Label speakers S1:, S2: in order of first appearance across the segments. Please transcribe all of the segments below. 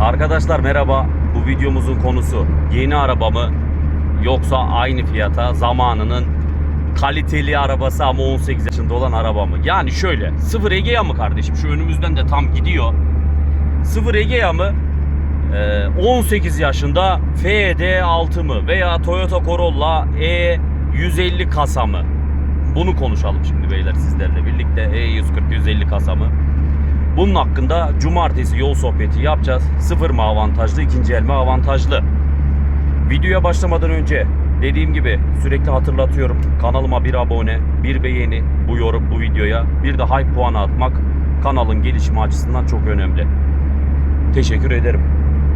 S1: Arkadaşlar merhaba. Bu videomuzun konusu yeni araba mı yoksa aynı fiyata zamanının kaliteli arabası ama 18 yaşında olan araba mı? Yani şöyle sıfır Egea mı kardeşim? Şu önümüzden de tam gidiyor. Sıfır Egea mı? Ee, 18 yaşında FD6 mı? Veya Toyota Corolla E150 kasa mı? Bunu konuşalım şimdi beyler sizlerle birlikte. E140 150 kasa mı? Bunun hakkında cumartesi yol sohbeti yapacağız. Sıfır mı avantajlı, ikinci el mi avantajlı? Videoya başlamadan önce dediğim gibi sürekli hatırlatıyorum. Kanalıma bir abone, bir beğeni bu yorum bu videoya. Bir de hype puanı atmak kanalın gelişimi açısından çok önemli. Teşekkür ederim.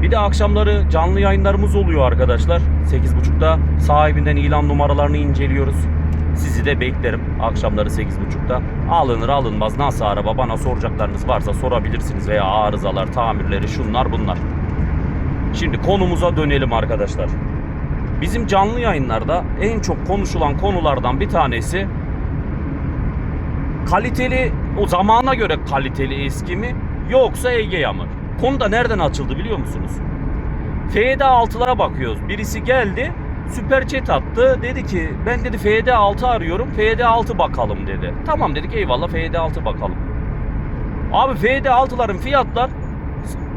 S1: Bir de akşamları canlı yayınlarımız oluyor arkadaşlar. 8.30'da sahibinden ilan numaralarını inceliyoruz. Sizi de beklerim akşamları 8.30'da. Alınır alınmaz nasıl araba bana soracaklarınız varsa sorabilirsiniz veya arızalar, tamirleri şunlar bunlar. Şimdi konumuza dönelim arkadaşlar. Bizim canlı yayınlarda en çok konuşulan konulardan bir tanesi kaliteli o zamana göre kaliteli eski mi yoksa Egea mı? Konu da nereden açıldı biliyor musunuz? FD6'lara bakıyoruz. Birisi geldi süper chat attı. Dedi ki ben dedi FD6 arıyorum. FD6 bakalım dedi. Tamam dedik eyvallah FD6 bakalım. Abi FD6'ların fiyatlar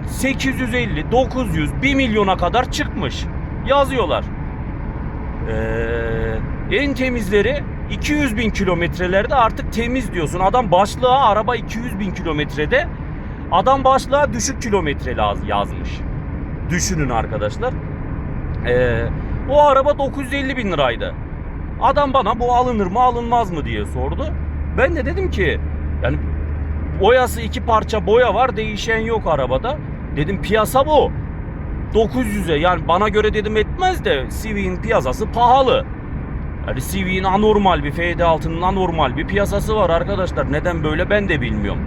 S1: 850, 900, 1 milyona kadar çıkmış. Yazıyorlar. Ee, en temizleri 200 bin kilometrelerde artık temiz diyorsun. Adam başlığa araba 200 bin kilometrede. Adam başlığa düşük kilometre yazmış. Düşünün arkadaşlar. Ee, o araba 950 bin liraydı. Adam bana bu alınır mı alınmaz mı diye sordu. Ben de dedim ki yani boyası iki parça boya var değişen yok arabada. Dedim piyasa bu. 900'e yani bana göre dedim etmez de Civic'in piyasası pahalı. Yani Civic'in anormal bir FD6'nın anormal bir piyasası var arkadaşlar. Neden böyle ben de bilmiyorum.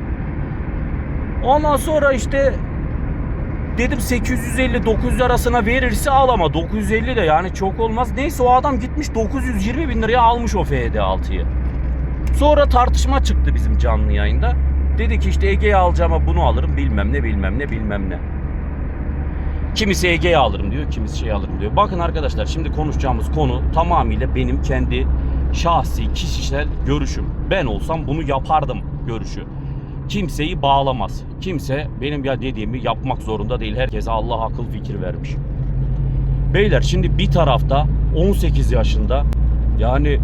S1: Ondan sonra işte dedim 850-900 arasına verirse al ama 950 de yani çok olmaz. Neyse o adam gitmiş 920 bin liraya almış o FD6'yı. Sonra tartışma çıktı bizim canlı yayında. Dedi ki işte Ege'ye alacağıma bunu alırım bilmem ne bilmem ne bilmem ne. Kimisi Ege'ye alırım diyor, kimisi şey alırım diyor. Bakın arkadaşlar şimdi konuşacağımız konu tamamıyla benim kendi şahsi, kişisel görüşüm. Ben olsam bunu yapardım görüşü. Kimseyi bağlamaz. Kimse benim ya dediğimi yapmak zorunda değil. Herkese Allah akıl fikir vermiş. Beyler şimdi bir tarafta 18 yaşında yani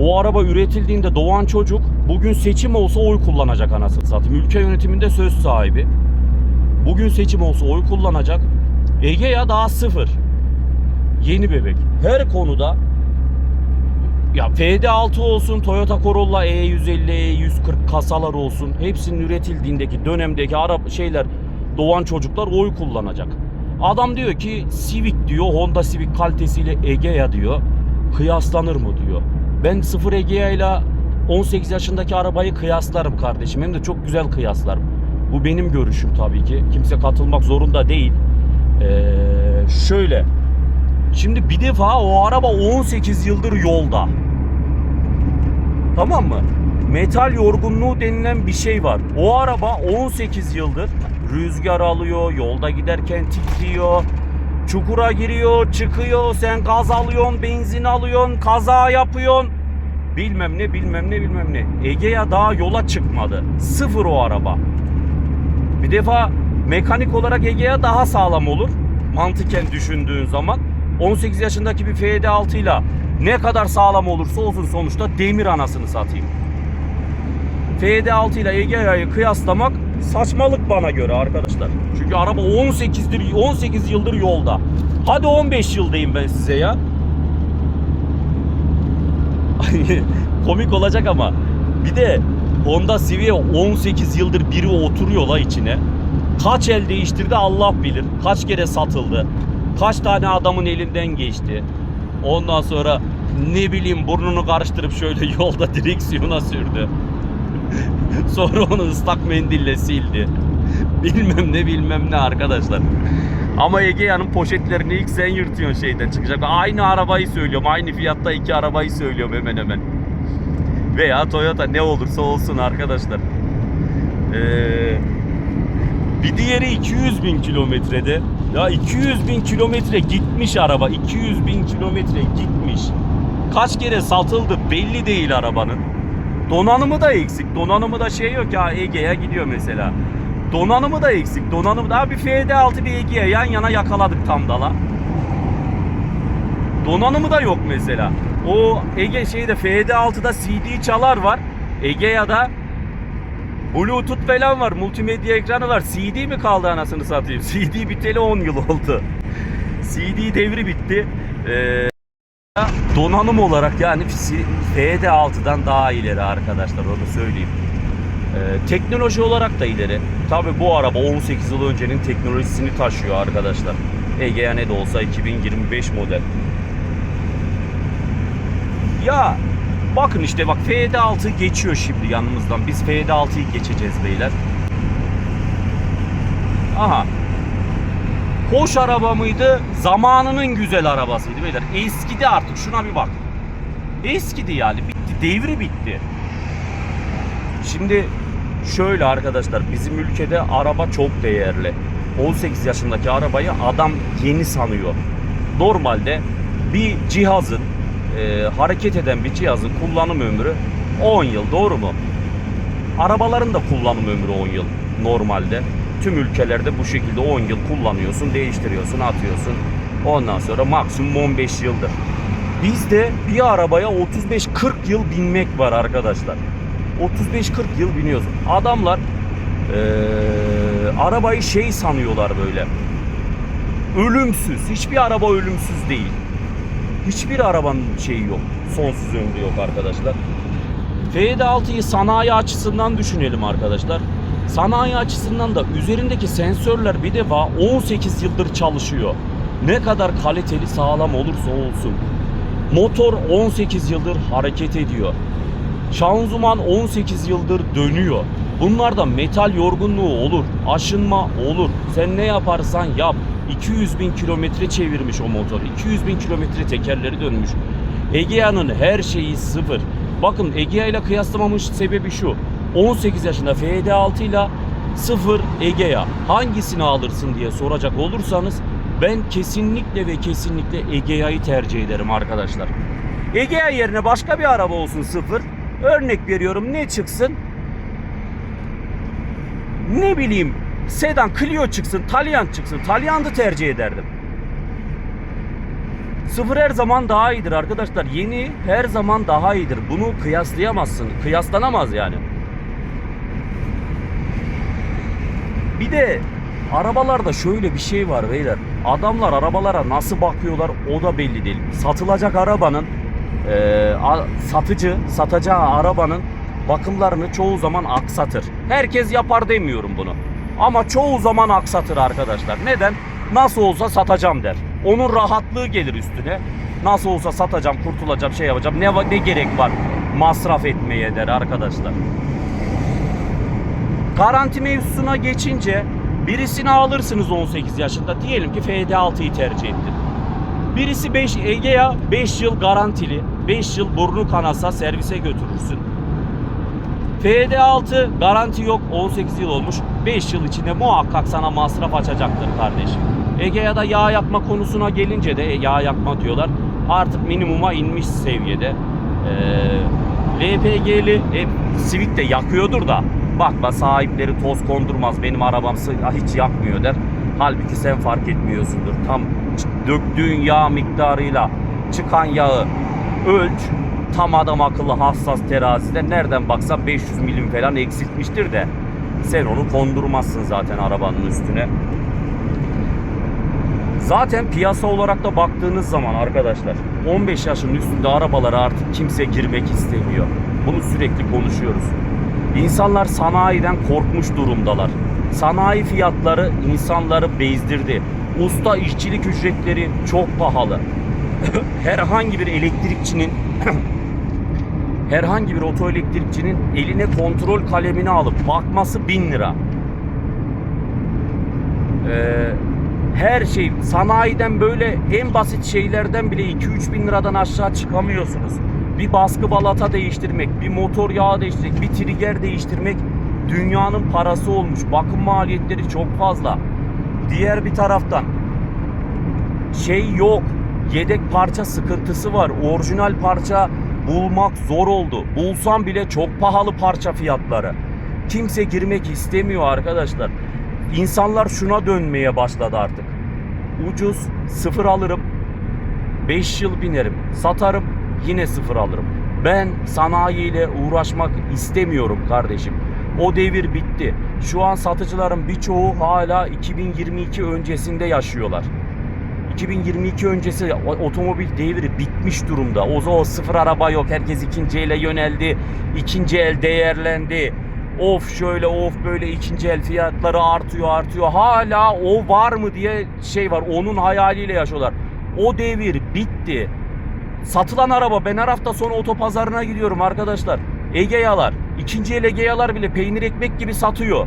S1: o araba üretildiğinde doğan çocuk bugün seçim olsa oy kullanacak anasını satayım. Ülke yönetiminde söz sahibi. Bugün seçim olsa oy kullanacak. Egea daha sıfır. Yeni bebek. Her konuda ya FD6 olsun, Toyota Corolla E E150, E140 kasalar olsun. Hepsinin üretildiğindeki dönemdeki araba şeyler doğan çocuklar oy kullanacak. Adam diyor ki Civic diyor Honda Civic kalitesiyle Egea diyor. Kıyaslanır mı diyor. Ben sıfır Egea ile 18 yaşındaki arabayı kıyaslarım kardeşim. Hem de çok güzel kıyaslarım. Bu benim görüşüm tabii ki. Kimse katılmak zorunda değil. Ee, şöyle. Şimdi bir defa o araba 18 yıldır yolda. Tamam mı? Metal yorgunluğu denilen bir şey var. O araba 18 yıldır rüzgar alıyor, yolda giderken titriyor, çukura giriyor, çıkıyor, sen gaz alıyorsun, benzin alıyorsun, kaza yapıyorsun. Bilmem ne, bilmem ne, bilmem ne. Egea daha yola çıkmadı. Sıfır o araba. Bir defa mekanik olarak Egea daha sağlam olur. Mantıken düşündüğün zaman. 18 yaşındaki bir FD6 ile ne kadar sağlam olursa olsun sonuçta demir anasını satayım. FD6 ile Egea'yı kıyaslamak saçmalık bana göre arkadaşlar. Çünkü araba 18'dir 18 yıldır yolda. Hadi 15 yıl diyeyim ben size ya. Komik olacak ama bir de Honda Civic'e 18 yıldır biri oturuyor la içine. Kaç el değiştirdi Allah bilir. Kaç kere satıldı. Kaç tane adamın elinden geçti. Ondan sonra ne bileyim burnunu karıştırıp şöyle yolda direksiyona sürdü. sonra onu ıslak mendille sildi. Bilmem ne bilmem ne arkadaşlar. Ama Egea'nın poşetlerini ilk sen yırtıyorsun şeyden çıkacak. Aynı arabayı söylüyorum. Aynı fiyatta iki arabayı söylüyorum hemen hemen. Veya Toyota ne olursa olsun arkadaşlar. Ee, Bir diğeri 200 bin kilometrede. Ya 200 bin kilometre gitmiş araba. 200 bin kilometre gitmiş. Kaç kere satıldı belli değil arabanın. Donanımı da eksik. Donanımı da şey yok ya Ege'ye gidiyor mesela. Donanımı da eksik. Donanımı da bir FD6 bir Ege'ye yan yana yakaladık tam dala. Donanımı da yok mesela. O Ege şeyde FD6'da CD çalar var. Egea'da Bluetooth falan var. Multimedya ekranı var. CD mi kaldı anasını satayım? CD biteli 10 yıl oldu. CD devri bitti. Ee, donanım olarak yani FD6'dan daha ileri arkadaşlar onu söyleyeyim. Ee, teknoloji olarak da ileri. Tabi bu araba 18 yıl öncenin teknolojisini taşıyor arkadaşlar. Egea ne de olsa 2025 model. Ya bakın işte bak FD6 geçiyor şimdi yanımızdan. Biz FD6'yı geçeceğiz beyler. Aha. Hoş araba mıydı? Zamanının güzel arabasıydı beyler. Eskidi artık şuna bir bak. Eskidi yani bitti. Devri bitti. Şimdi şöyle arkadaşlar bizim ülkede araba çok değerli. 18 yaşındaki arabayı adam yeni sanıyor. Normalde bir cihazın e, hareket eden bir cihazın kullanım ömrü 10 yıl doğru mu? Arabaların da kullanım ömrü 10 yıl normalde. Tüm ülkelerde bu şekilde 10 yıl kullanıyorsun, değiştiriyorsun, atıyorsun. Ondan sonra maksimum 15 yıldır. Bizde bir arabaya 35-40 yıl binmek var arkadaşlar. 35-40 yıl biniyorsun. Adamlar eee, arabayı şey sanıyorlar böyle. Ölümsüz. Hiçbir araba ölümsüz değil. Hiçbir arabanın şeyi yok. Sonsuz ömrü yok arkadaşlar. FD6'yı sanayi açısından düşünelim arkadaşlar. Sanayi açısından da üzerindeki sensörler bir defa 18 yıldır çalışıyor. Ne kadar kaliteli sağlam olursa olsun. Motor 18 yıldır hareket ediyor. Şanzıman 18 yıldır dönüyor. Bunlarda metal yorgunluğu olur, aşınma olur. Sen ne yaparsan yap. 200 bin kilometre çevirmiş o motor. 200 bin kilometre tekerleri dönmüş. Egea'nın her şeyi sıfır. Bakın Egea ile kıyaslamamın sebebi şu. 18 yaşında FD6 ile sıfır Egea. Hangisini alırsın diye soracak olursanız ben kesinlikle ve kesinlikle Egea'yı tercih ederim arkadaşlar. Egea yerine başka bir araba olsun sıfır. Örnek veriyorum ne çıksın? Ne bileyim sedan Clio çıksın, Taliant çıksın. Taliant'ı tercih ederdim. Sıfır her zaman daha iyidir arkadaşlar. Yeni her zaman daha iyidir. Bunu kıyaslayamazsın. Kıyaslanamaz yani. Bir de arabalarda şöyle bir şey var beyler. Adamlar arabalara nasıl bakıyorlar o da belli değil. Satılacak arabanın eee, a- satıcı satacağı arabanın bakımlarını çoğu zaman aksatır. Herkes yapar demiyorum bunu. Ama çoğu zaman aksatır arkadaşlar. Neden? Nasıl olsa satacağım der. Onun rahatlığı gelir üstüne. Nasıl olsa satacağım, kurtulacağım, şey yapacağım. Ne ne gerek var masraf etmeye der arkadaşlar. Garanti mevzusuna geçince birisini alırsınız 18 yaşında. Diyelim ki FD6'yı tercih ettin. Birisi 5 Egea 5 yıl garantili. 5 yıl burnu kanasa servise götürürsün. FD6 garanti yok 18 yıl olmuş. 5 yıl içinde muhakkak sana masraf açacaktır kardeşim. Egea'da yağ yakma konusuna gelince de e, yağ yakma diyorlar. Artık minimuma inmiş seviyede. Ee, LPG'li e, Civic de yakıyordur da bakma sahipleri toz kondurmaz benim arabam sı- hiç yakmıyor der. Halbuki sen fark etmiyorsundur. Tam döktüğün yağ miktarıyla çıkan yağı ölç tam adam akıllı hassas terazide nereden baksan 500 milim falan eksiltmiştir de sen onu kondurmazsın zaten arabanın üstüne. Zaten piyasa olarak da baktığınız zaman arkadaşlar 15 yaşın üstünde arabalara artık kimse girmek istemiyor. Bunu sürekli konuşuyoruz. İnsanlar sanayiden korkmuş durumdalar. Sanayi fiyatları insanları bezdirdi. Usta işçilik ücretleri çok pahalı. Herhangi bir elektrikçinin herhangi bir otoelektrikçinin eline kontrol kalemini alıp bakması 1000 lira. Ee, her şey sanayiden böyle en basit şeylerden bile 2-3 bin liradan aşağı çıkamıyorsunuz. Bir baskı balata değiştirmek, bir motor yağı değiştirmek, bir trigger değiştirmek dünyanın parası olmuş. Bakım maliyetleri çok fazla. Diğer bir taraftan şey yok. Yedek parça sıkıntısı var. Orijinal parça bulmak zor oldu. Bulsam bile çok pahalı parça fiyatları. Kimse girmek istemiyor arkadaşlar. İnsanlar şuna dönmeye başladı artık. Ucuz sıfır alırım. 5 yıl binerim. Satarım yine sıfır alırım. Ben sanayiyle uğraşmak istemiyorum kardeşim. O devir bitti. Şu an satıcıların birçoğu hala 2022 öncesinde yaşıyorlar. 2022 öncesi otomobil devri bitmiş durumda. O zaman sıfır araba yok. Herkes ikinci ele yöneldi. İkinci el değerlendi. Of şöyle of böyle ikinci el fiyatları artıyor artıyor. Hala o var mı diye şey var. Onun hayaliyle yaşıyorlar. O devir bitti. Satılan araba ben her hafta sonu otopazarına gidiyorum arkadaşlar. Egeyalar, ikinci el Egeyalar bile peynir ekmek gibi satıyor.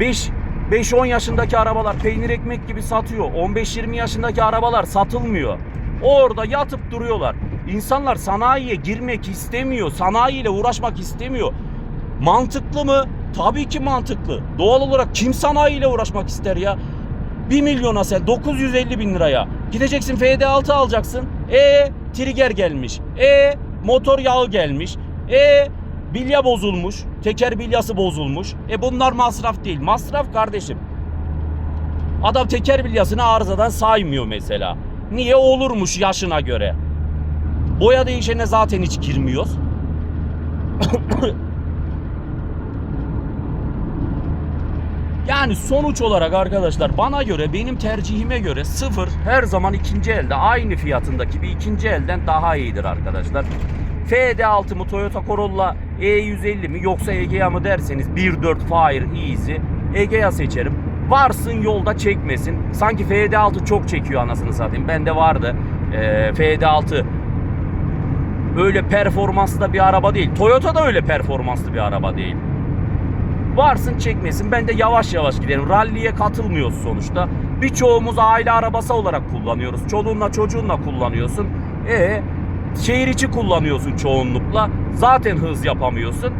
S1: 5 5-10 yaşındaki arabalar peynir ekmek gibi satıyor. 15-20 yaşındaki arabalar satılmıyor. Orada yatıp duruyorlar. İnsanlar sanayiye girmek istemiyor. Sanayiyle uğraşmak istemiyor. Mantıklı mı? Tabii ki mantıklı. Doğal olarak kim sanayiyle uğraşmak ister ya? 1 milyona sen 950 bin liraya gideceksin FD6 alacaksın. E trigger gelmiş. E motor yağı gelmiş. E bilya bozulmuş. Teker bilyası bozulmuş. E bunlar masraf değil. Masraf kardeşim. Adam teker bilyasını arızadan saymıyor mesela. Niye olurmuş yaşına göre? Boya değişene zaten hiç girmiyoruz. Yani sonuç olarak arkadaşlar bana göre benim tercihime göre sıfır her zaman ikinci elde aynı fiyatındaki bir ikinci elden daha iyidir arkadaşlar. FD6 mı Toyota Corolla E150 mi yoksa Egea mı derseniz 1.4 Fire Easy Egea seçerim. Varsın yolda çekmesin. Sanki FD6 çok çekiyor anasını satayım. Bende vardı. Ee, FD6 öyle performanslı bir araba değil. Toyota da öyle performanslı bir araba değil. Varsın çekmesin. Ben de yavaş yavaş giderim. Rally'e katılmıyoruz sonuçta. Birçoğumuz aile arabası olarak kullanıyoruz. Çoluğunla çocuğunla kullanıyorsun. E şehir içi kullanıyorsun çoğunlukla. Zaten hız yapamıyorsun.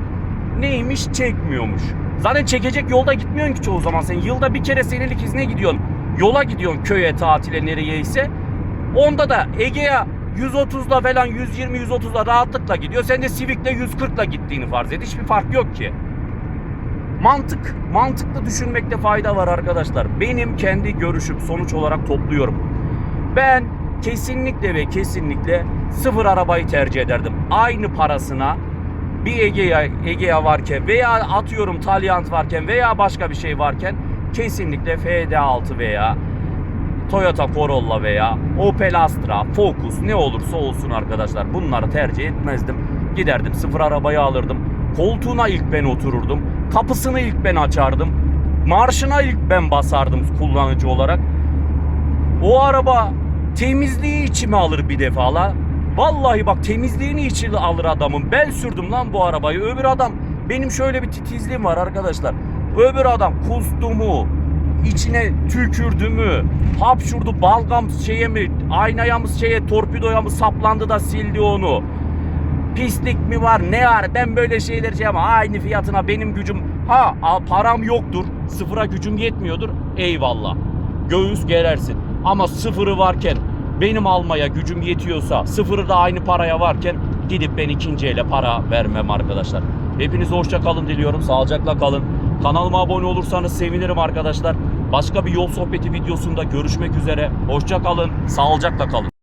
S1: Neymiş çekmiyormuş. Zaten çekecek yolda gitmiyorsun ki çoğu zaman sen. Yılda bir kere senelik izne gidiyorsun. Yola gidiyorsun köye tatile nereye ise. Onda da Ege'ye 130'la falan 120-130'la rahatlıkla gidiyor. Sen de Civic'le 140'la gittiğini farz et. Hiçbir fark yok ki. Mantık, mantıklı düşünmekte fayda var arkadaşlar. Benim kendi görüşüm sonuç olarak topluyorum. Ben kesinlikle ve kesinlikle sıfır arabayı tercih ederdim. Aynı parasına bir Egea, Egea varken veya atıyorum Taliant varken veya başka bir şey varken kesinlikle FD6 veya Toyota Corolla veya Opel Astra, Focus ne olursa olsun arkadaşlar bunları tercih etmezdim. Giderdim sıfır arabayı alırdım. Koltuğuna ilk ben otururdum. Kapısını ilk ben açardım. Marşına ilk ben basardım kullanıcı olarak. O araba temizliği içime alır bir defa la. Vallahi bak temizliğini içine alır adamın. Ben sürdüm lan bu arabayı. Öbür adam benim şöyle bir titizliğim var arkadaşlar. Öbür adam kustu mu? içine tükürdü mü? Hapşurdu balgam şeye mi? Aynaya mı şeye torpidoya mı saplandı da sildi onu? Pislik mi var ne var ben böyle şeyler şey ama aynı fiyatına benim gücüm ha param yoktur sıfıra gücüm yetmiyordur eyvallah göğüs gerersin ama sıfırı varken benim almaya gücüm yetiyorsa sıfırı da aynı paraya varken gidip ben ikinci ele para vermem arkadaşlar. Hepinize hoşça kalın diliyorum sağlıcakla kalın. Kanalıma abone olursanız sevinirim arkadaşlar. Başka bir yol sohbeti videosunda görüşmek üzere. Hoşça kalın, sağlıcakla kalın.